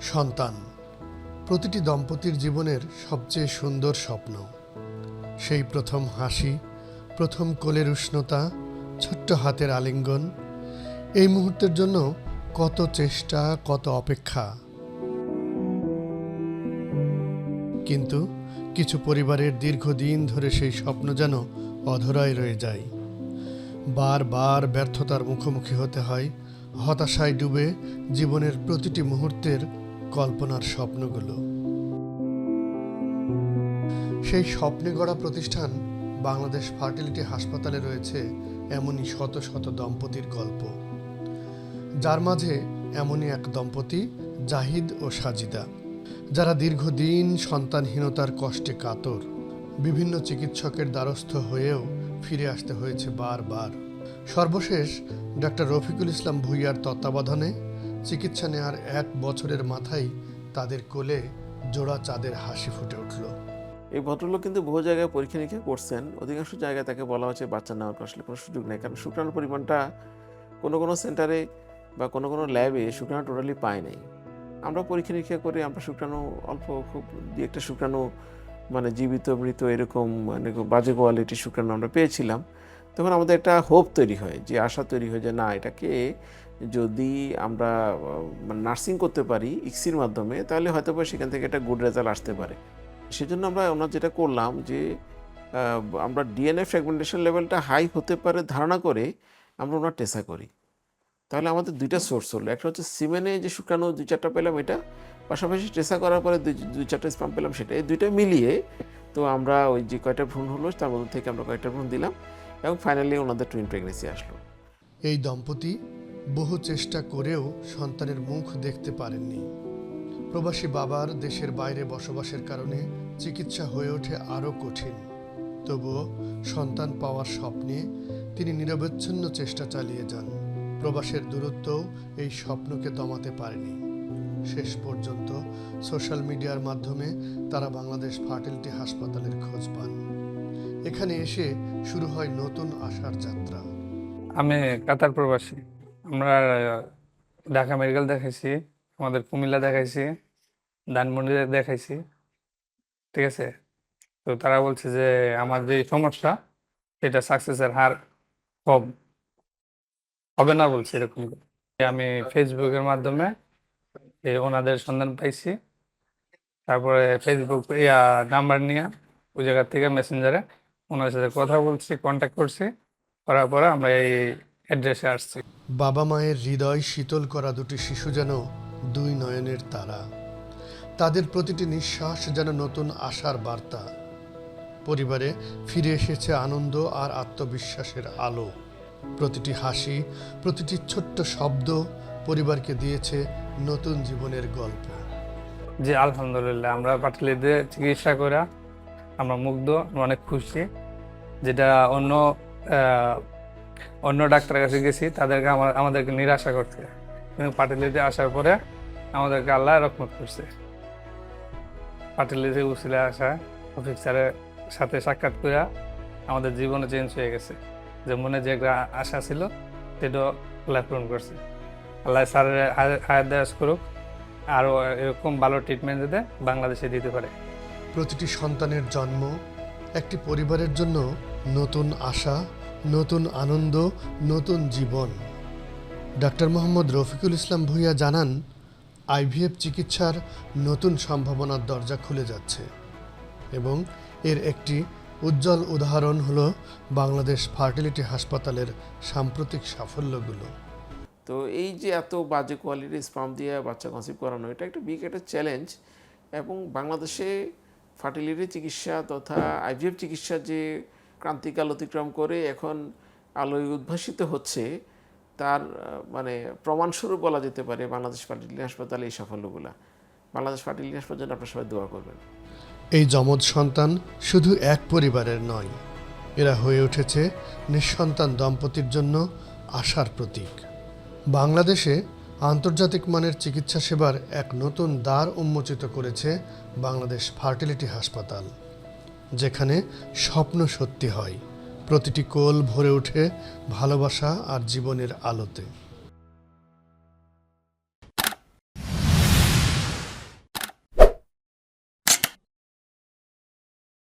সন্তান, প্রতিটি দম্পতির জীবনের সবচেয়ে সুন্দর স্বপ্ন। সেই প্রথম হাসি, প্রথম কোলের উষ্ণতা, ছোট্ট হাতের আলিঙ্গন, এই মুহূর্তের জন্য কত চেষ্টা, কত অপেক্ষা। কিন্তু কিছু পরিবারের দীর্ঘদিন ধরে সেই স্বপ্ন যেন অধরায় রয়ে যায়। বারবার ব্যর্থতার মুখোমুখি হতে হয়, হতাশায় ডুবে জীবনের প্রতিটি মুহূর্তের কল্পনার স্বপ্নগুলো। সেই স্বপ্নে গড়া প্রতিষ্ঠান বাংলাদেশ ফার্টিলিটি হাসপাতালে রয়েছে এমনই শত শত দম্পতির গল্প। যার মাঝে এমনই এক দম্পতি, জাহিদ ও সাজিদা, যারা দীর্ঘদিন সন্তানহীনতার কষ্টে কাতর। বিভিন্ন চিকিৎসকের দ্বারস্থ হয়েও ফিরে আসতে হয়েছে বারবার। সর্বশেষ ডাক্তার রফিকুল ইসলাম ভুইয়ার তত্ত্বাবধানে চিকিৎসা নেওয়ার এক বছরের মাথায় তাদের কোলে জোড়া চাঁদের হাসি ফুটে উঠল। এই ভদ্রলোক কিন্তু বহু জায়গায় পরীক্ষা নিরীক্ষা করছেন। অধিকাংশ জায়গায় তাকে বলা হচ্ছে বাচ্চা নেওয়ার আসলে কোনো সুযোগ নেই। কারণ শুক্রাণুর পরিমাণটা কোনো কোনো সেন্টারে বা কোনো কোনো ল্যাবে শুক্রাণু টোটালি পায় নাই। আমরা পরীক্ষা নিরীক্ষা করে আমরা শুক্রাণু অল্প খুব দু একটা শুক্রাণু মানে জীবিত, মৃত এরকম মানে বাজে কোয়ালিটির শুক্রাণু আমরা পেয়েছিলাম। তখন আমাদের একটা হোপ তৈরি হয়, যে আশা তৈরি হয় যে না, এটাকে যদি আমরা মানে নার্সিং করতে পারি ইক্সির মাধ্যমে, তাহলে হয়তো বা সেখান থেকে একটা গুড রেজাল্ট আসতে পারে। সেজন্য আমরা ওনার যেটা করলাম যে আমরা ডিএনএ ফ্র্যাগমেন্টেশন লেভেলটা হাই হতে পারে ধারণা করে আমরা ওনার টেসা করি। তাহলে আমাদের দুইটা সোর্স হলো। একটা হচ্ছে সিমেনে যে শুকানো দুই চারটা পেলাম এটা, পাশাপাশি টেসা করার পরে দুই দুই চারটা স্পাম পেলাম সেটা। এই দুইটা মিলিয়ে তো আমরা ওই যে কয়টা ভ্রূণ হলো, তার মধ্যে থেকে আমরা কয়টা ভ্রূণ দিলাম এবং ফাইনালি ওনাদের টুইন প্রেগনেন্সি আসলো। এই দম্পতি বহু চেষ্টা করেও সন্তানের মুখ দেখতে পারেননি। প্রবাসী বাবার দেশের বাইরে বসবাসের কারণে চিকিৎসা হয়ে ওঠে আরও কঠিন। তবুও সন্তান পাওয়ার স্বপ্নে তিনি নিরবচ্ছিন্ন চেষ্টা চালিয়ে যান। প্রবাসের দূরত্বও এই স্বপ্নকে দমাতে পারেনি। শেষ পর্যন্ত সোশ্যাল মিডিয়ার মাধ্যমে তারা বাংলাদেশ ফার্টিলিটি হাসপাতালের খোঁজ পান। এখানে এসে শুরু হয় নতুন আশার যাত্রা। আমি কাতার প্রবাসী। আমরা ঢাকা মেডিকেল দেখাইছি, আমাদের কুমিল্লা দেখাইছি, ধানমন্ডি দেখাইছি, ঠিক আছে? তো তারা বলছে যে, আমার যে সমস্যা, সেটা সাকসেসের হার কম। হবে না বলছে এরকম আমি ফেসবুকের মাধ্যমে ওনাদের সন্ধান পাইছি, তারপরে ফেসবুক ইয়া নাম্বার নিয়ে, ওই জায়গা থেকে মেসেঞ্জারে ওনার সাথে কথা বলছি কন্ট্যাক্ট করছি, করার পরে আমরা এই অ্যাড্রেসে আসছি। বাবা মায়ের হৃদয় শীতল করা দুটি শিশু যেন দুই নয়নের তারা। তাদের প্রতিটি নিঃশ্বাস যেন নতুন আশার বার্তা। পরিবারে ফিরে এসেছে আনন্দ আর আত্মবিশ্বাসের আলো। প্রতিটি হাসি প্রতিটি ছোট্ট শব্দ পরিবারকে দিয়েছে নতুন জীবনের গল্প। যে আলহামদুলিল্লাহ আমরা পাটলিতে চিকিৎসা করে আমরা মুগ্ধ আমরা অনেক খুশি। যেটা অন্য অন্য ডাক্তারের কাছে গেছি, তাদেরকে আমার আমাদেরকে নিরাশা করছে। কিন্তু পাটিলিতে আসার পরে আমাদেরকে আল্লাহ রহমত করছে। পাটিলিতে উসিলে আসা অফিস স্যারের সাথে সাক্ষাৎ করে আমাদের জীবনে চেঞ্জ হয়ে গেছে। যে মনে যে একটা আশা ছিল, সেটাও আল্লাহ পূরণ করছে। আল্লাহ স্যারের হায়াত দেয়াস করুক, আরও এরকম ভালো ট্রিটমেন্ট যাতে বাংলাদেশে দিতে পারে। প্রতিটি সন্তানের জন্ম একটি পরিবারের জন্য নতুন আশা নতুন আনন্দ, নতুন জীবন। ডাক্তার মোহাম্মদ রফিকুল ইসলাম ভূঁইয়া জানান আইভিএফ চিকিৎসার নতুন সম্ভাবনার দরজা খুলে যাচ্ছে এবং এর একটি উজ্জ্বল উদাহরণ হলো বাংলাদেশ ফার্টিলিটি হাসপাতালের সাম্প্রতিক সাফল্যগুলো। তো এই যে এত বাজে কোয়ালিটির স্পাম দিয়ে বাচ্চা কনসিভ করানো, এটা একটা বিগ একটা চ্যালেঞ্জ এবং বাংলাদেশে ফার্টিলিটি চিকিৎসা তথা আইভিএফ চিকিৎসা যে ক্রান্তিকাল অতিক্রম করে এখন আলোয় উদ্ভাসিত হচ্ছে, তার মানে প্রমাণস্বরূপ বলা যেতে পারে বাংলাদেশ ফার্টিলিটি হাসপাতালে এই সাফল্যগুলো। বাংলাদেশ ফার্টিলিটি হাসপাতাল আপনার সবাই দোয়া করবেন। এই যমজ সন্তান শুধু এক পরিবারের নয়, এরা হয়ে উঠেছে নিঃসন্তান দম্পতির জন্য আশার প্রতীক। বাংলাদেশে আন্তর্জাতিক মানের চিকিৎসা সেবার এক নতুন দ্বার উন্মোচিত করেছে বাংলাদেশ ফার্টিলিটি হাসপাতাল। যেখানে স্বপ্ন সত্যি হয়। প্রতিটি কোল ভরে ওঠে ভালোবাসা আর জীবনের আলোতে।